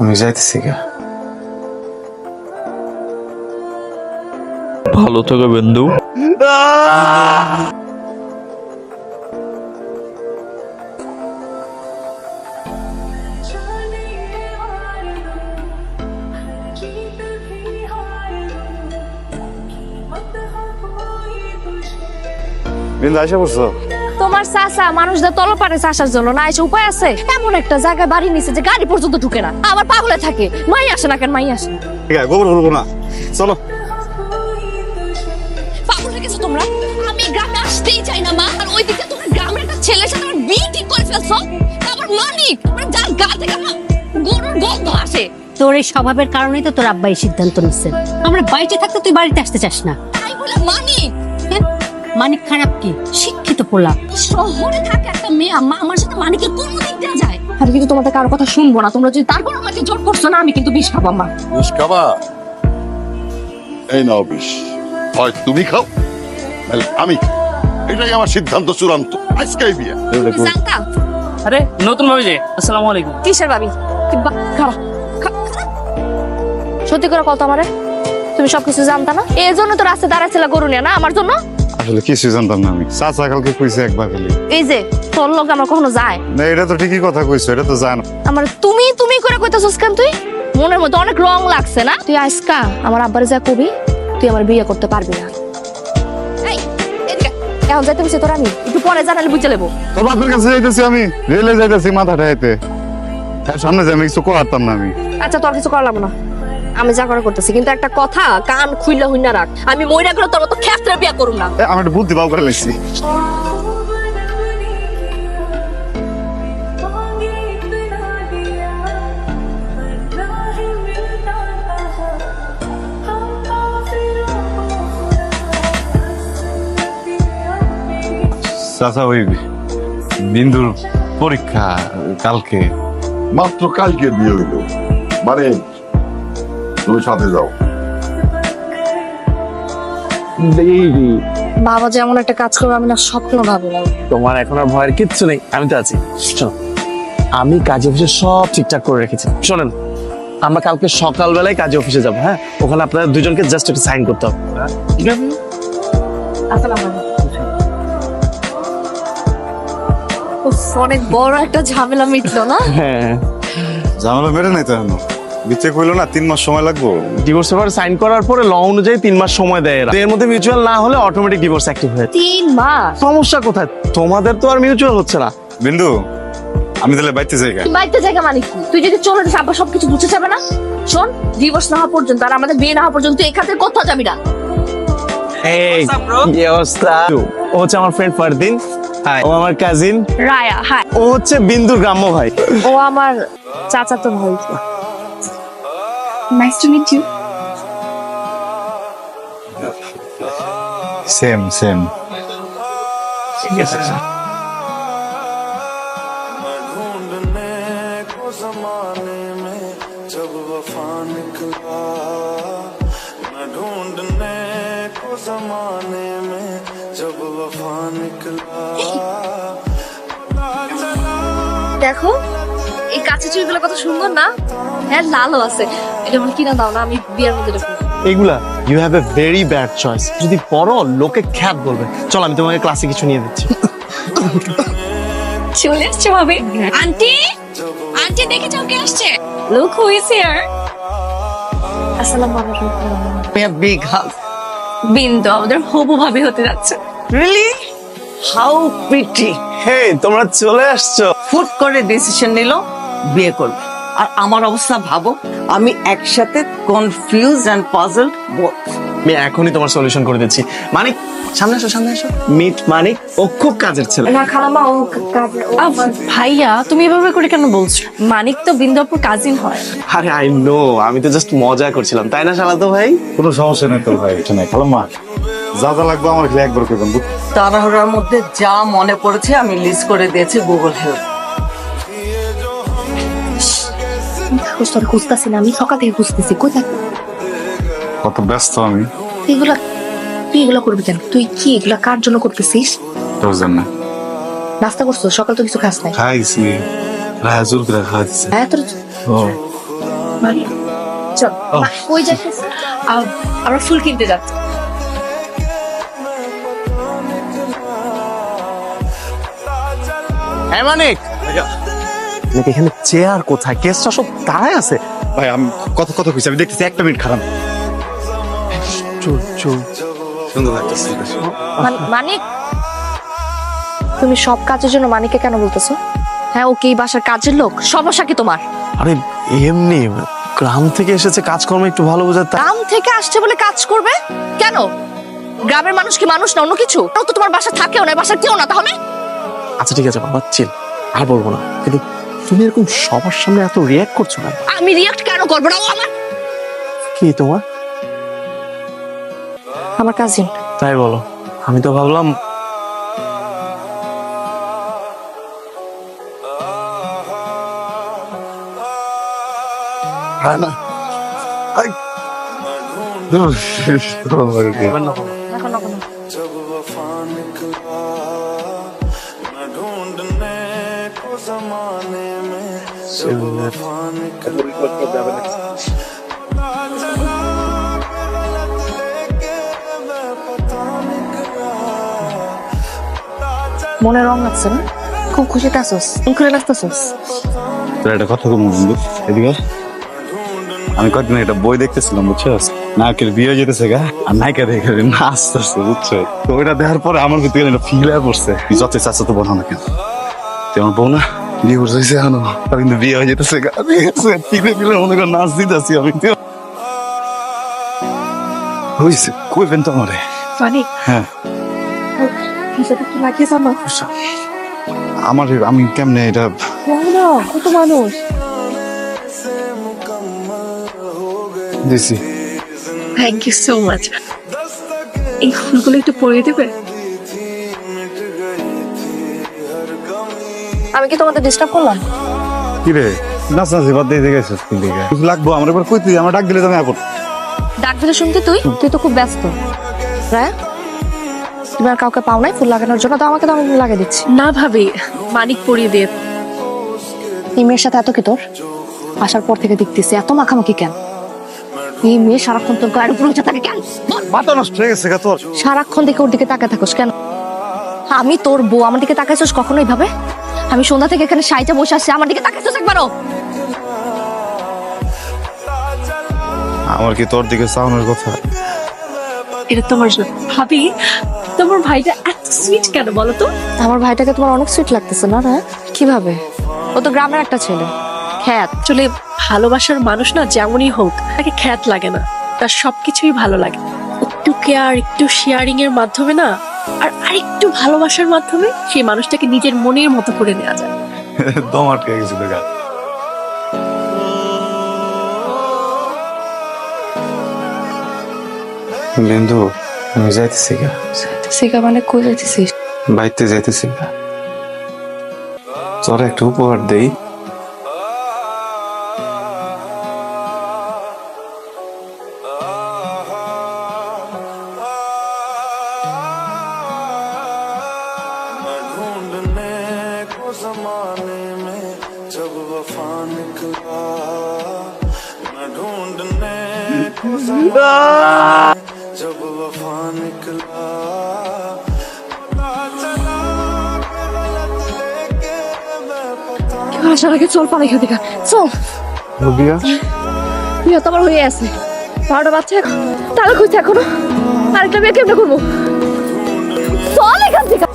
আমি যাইতেছি গা। ভালো থেকো বন্ধু বিন্দু আইসা পড়ছো? তোমার চাচা মানুষদের তলপারে চাষার জন্য না এসে উপায় আছে? এমন একটা জায়গায় বাড়ি নিছে যে গাড়ি পর্যন্ত ঢুকে না। আবার পাগলে থাকে। মাই আসে না কেন? মাই আসে না। ঠিক আছে গোবর করব না। চলো। পাগল হয়ে গেছো তোমরা? আমি এই গ্রামে আসতেই চাই না মা। আর ওইদিকে তোমার গ্রামের একটা ছেলের সাথে আমার বিয়ে ঠিক করে ফেলছো। আবার মানিক মানে যার গা থেকে আমার গরুর গন্ধ আসে। তোর এই স্বভাবের কারণেই তো তোর আব্বা এই সিদ্ধান্ত নিচ্ছে। আমরা বাড়িতে থাকতে তুই বাড়িতে আসতে চাস না। তাই বলে মানিক মানিক খারাপ কি শিক্ষিত পোলা শহরে থাকে একটা মেয়ে আম্মা আমার সাথে মানিকের কোন দিক দেওয়া যায়? আমি কিন্তু তোমাদের কারও কথা শুনব না তোমরা যদি তারপর আমাকে জোর করছ না আমি কিন্তু বিষ খাব আম্মা। বিষ খাবা? এই নাও বিষ। হয় তুমি খাও। নাহলে আমি। এটাই আমার সিদ্ধান্ত চূড়ান্ত। আজকেই বিয়ে। জানতা আরে নতুন ভাবি যে আসসালামু আলাইকুম। কিসের ভাবি? তুই বা- খাড়া খা- সত্যি করে কত আমারে। তুমি সবকিছু জানতা না? এই জন্য তো রাস্তায় দাঁড়াইছিল গরু নিয়ে না? আমার জন্য? আসলে কিছুই জানতাম না আমি। চাচা কালকে কইছে একবার খালি। এই যে তোর লোক আমার কখনো যায়? না এটা তো ঠিকই কথা কইছো এটা তো জান। আমার তুমি তুমি করে কইতাছস কেন তুই? মনের মধ্যে অনেক রং লাগছে না? তুই আজকা আমার আব্বারে যা কবি তুই আমার বিয়ে করতে পারবি না। এই, এদিকে। এখন যাইতে বসে তোর আমি? একটু পরে জানালে বুঝে লেবো। তোর বাপের কাছে যাইতেছি আমি রেলে যাইতেছি মাথা ঠাইতে তার সামনে যে আমি কিছু করতাম না আমি। আচ্ছা তোর কিছু করলাম না। আমি যা করা করতেছি কিন্তু একটা কথা কান খুইলা হইনা রাখ। আমি মইরা গেলে তোর মতো ক্ষেত্রে বিয়া করুম না। এ, আমি একটা বুদ্ধি বাউ করে লাগছি চাচা ওই বিন্দুর পরীক্ষা কালকে। মাত্র কালকে বিয়ে হইল। মানে তুমি সাথে যাও। বাবা যেমন একটা কাজ করবে আমি না স্বপ্ন ভাবি না। তোমার এখন আর ভয়ের কিচ্ছু নেই আমি তো আছি। শোনো আমি কাজে অফিসে সব ঠিকঠাক করে রেখেছি। শোনেন আমরা কালকে সকালবেলায় কাজে অফিসে যাব হ্যাঁ? ওখানে আপনাদের দুজনকে জাস্ট একটু সাইন করতে হবে হ্যাঁ? অনেক বড় একটা ঝামেলা মিটলো না? হ্যাঁ। ঝামেলা মেরে নাই তো কইলো না তিন মাস সময় লাগবো? ডিভোর্স পেপার সাইন করার পরে ল অনুযায়ী তিন মাস সময় দেয় এরা। এর মধ্যে মিউচুয়াল না হলে অটোমেটিক ডিভোর্স অ্যাক্টিভ হয়ে যায়। তিন মাস? সমস্যা কোথায়? তোমাদের তো আর মিউচুয়াল হচ্ছে না। বিন্দু আমি তাহলে বাইতে যাই গা। তুই বাড়িতে জায়গা মানে কি? তুই যদি চলে যাস আব্বা সবকিছু বুঝে যাবে না? শোন ডিভোর্স না হওয়া পর্যন্ত আর আমাদের বিয়ে না হওয়া পর্যন্ত তুই এখান থেকে কোথাও যাবি না। এই কি অবস্থা? ও হচ্ছে আমার ফ্রেন্ড ফারদিন। ও আমার কাজিন রায়া হাই ও হচ্ছে বিন্দুর গ্রাম্য ভাই। ও আমার চাচা তো ভাই। nice to meet you. Same, same. Yes, sir. देखो চুড়িগুলো কত সুন্দর না? হ্যাঁ লালও আছে। এটা আমার কিনা দাও না আমি বিয়ের মধ্যে রাখব এগুলা you have a very bad choice যদি পড়ো লোকে খ্যাত বলবে চল আমি তোমাকে ক্লাসে কিছু নিয়ে দিচ্ছি। চলে এসছে ভাবে। আন্টি? আন্টি দেখে যাও কে আসছে। লুক হু ইজ হিয়ার আসসালামু আলাইকুম। Big hug. বিন্দু আমাদের হবু ভাবি হতে যাচ্ছে। Really? How pretty. হে তোমরা চলে আসছো। ফুট করে ডিসিশন নিল। বিয়ে করবে। আর আমার অবস্থা ভাবো আমি একসাথে কনফিউজ অ্যান্ড পাজলড বোথ আমি এখনই তোমার সলিউশন করে দিচ্ছি। মানিক সামনে আসো সামনে আসো মিট মানিক ও খুব কাজের ছেলে। না খালামা ও কাজে ভাইয়া তুমি এভাবে করে কেন বলছো? মানিক তো বিন্দুপুর কাজিন হয়। আরে আই নো আমি তো জাস্ট মজা করছিলাম। তাই না শালাতো ভাই? কোনো সমস্যা নেই তোর ভাই এটা নাই। খালো মা যা যা লাগবে আমার খালি একবার করবেন বুঝ- তাড়াহুড়ার মধ্যে যা মনে পড়েছে আমি লিস্ট করে দিয়েছি গুগল হেল্প তোর খুঁজতেছি না আমি সকাল থেকে খুঁজতেছি কই থাক কত ব্যস্ত আমি। এগুলা তুই এগুলা করবি কেন? তুই কি এগুলা কার জন্য করতেছিস? তোর জন্য। নাস্তা করছ? সকাল তো কিছু খাস নাই। খাইছি। রাজুর করে খাইছি হ্যাঁ তোর ও। চল কই যাচ্ছিস আমরা ফুল কিনতে যাচ্ছি। হ্যাঁ মানিক। নাকি এখানে চেয়ার কোথায়? কেসটা সব দাঁড়ায় আছে। ভাই আমি কত কত কইছি আমি দেখতেছি একটা মিনিট খারাপ। চুল চুল সুন্দর লাগতেছে মানিক তুমি সব কাজের জন্য মানিককে কেন বলতেছো? হ্যাঁ ও কি বাসার কাজের লোক? সমস্যা কি তোমার? আরে এমনি গ্রাম থেকে এসেছে কাজকর্ম একটু ভালো বোঝার তা গ্রাম থেকে আসছে বলে কাজ করবে? কেন? গ্রামের মানুষ কি মানুষ না অন্য কিছু? তো তোমার বাসা থাকেও না বাসা কেউ না তাহলে। আচ্ছা ঠিক আছে বাবা চিল আর বলব না কিন্তু তুমি এরকম সবার সামনে এত রিয়াক্ট করছ না আমি রিয়াক্ট কেন করব না? ও আমার কি তোমার? আমার কাজিন তাই বলো। আমি তো ভাবলাম হ্যাঁ না আই चला মনে রং আছে খুব খুশিতে আসোস খুলে লাগতেছোস তোর একটা কথা কম বন্ধু, এদিকে। আমি কয়েকদিন একটা বই দেখতেছিলাম বুঝছস নায়কের বিয়ে যেতেছে গা, আর নায়িকা দেখে নাচতেছে বুঝছ? তো ওইটা দেখার পরে আমার ভিতরে একটা ফিল হয়ে পড়ছে। যত চাচ্ছ তো বলো না কেন আমার বউ না? বিয়ে করছে এখনও তার কিন্তু বিয়ে হয়ে যেতেছে ফিলে ফিলে মনে কর নাচ দিতেছি আমি হয়েছে কইবেন তো আমারে হ্যাঁ আমার আমি কেমনে এটা না কত মানুষ দিছি থ্যাংক ইউ সো মাচ এই ফুলগুলো একটু পরিয়ে দেবে আমি কি তোমাদের ডিস্টার্ব করলাম? কি রে? নাচ নাচি বাদ দিয়ে গেছে স্কুল থেকে কিছু লাগবো? আমার এবার কই তুই? আমার ডাক দিলে তো আমি এখন ডাক দিলে শুনতে তুই? তুই তো খুব ব্যস্ত। রায় তুমি আর কাউকে পাও নাই? ফুল লাগানোর জন্য? তো আমাকে তো আমি লাগিয়ে দিচ্ছি। না ভাবি মানিক পরিয়ে দিয়ে এই মেয়ের সাথে এত কি তোর? আসার পর থেকে দেখতেছি এত মাখামাখি কেন? এই মেয়ে সারাক্ষণ তোর গায়ের উপর উঠে থাকে কেন? মাথা নষ্ট হয়ে গেছে তোর। সারাক্ষণ দেখে ওর দিকে তাকায় থাকোস কেন? আমি তোর বউ আমার দিকে তাকাইছিস কখনো এইভাবে? আমি সন্ধ্যা থেকে এখানে সাইটা বসে আসছি আমার দিকে তাকাইছিস একবারও। আমার কি তোর দিকে চাওয়ানোর কথা? এটা তোমার জন্য। ভাবি তোমার ভাইটা এত সুইট কেন বলো তো? আমার ভাইটাকে তোমার অনেক সুইট লাগতেছে না রে কীভাবে? ও তো গ্রামের একটা ছেলে। খ্যাত। আসলে ভালোবাসার মানুষ না যেমনই হোক তাকে খ্যাত লাগে না। তার সবকিছুই ভালো লাগে। একটু কেয়ার একটু শেয়ারিং এর মাধ্যমে না আর আরেকটু ভালোবাসার মাধ্যমে সেই মানুষটাকে নিজের মনের মতো করে নেওয়া যায়। দম আটকে গেছিল গা। বিন্দু আমি যাইতেছি গা। সিকা মানে কই যাইতেছিস? বাইতে যাইতেছি গা। তোর একটা উপহার দেই। जमाने में जब वफा निकला मैं ढूंढने को जमाने में जब वफा निकला पता चला कि गलत लेके मैं पता আসার আগে চল পালাই এখান থেকে চল বিয়া বিয়ে তো আমার হয়ে আছে বারোটা বাচ্চা এখন তাহলে খুঁজছে এখনো আরেকটা বিয়ে কেমনে করবো চল এখান থেকে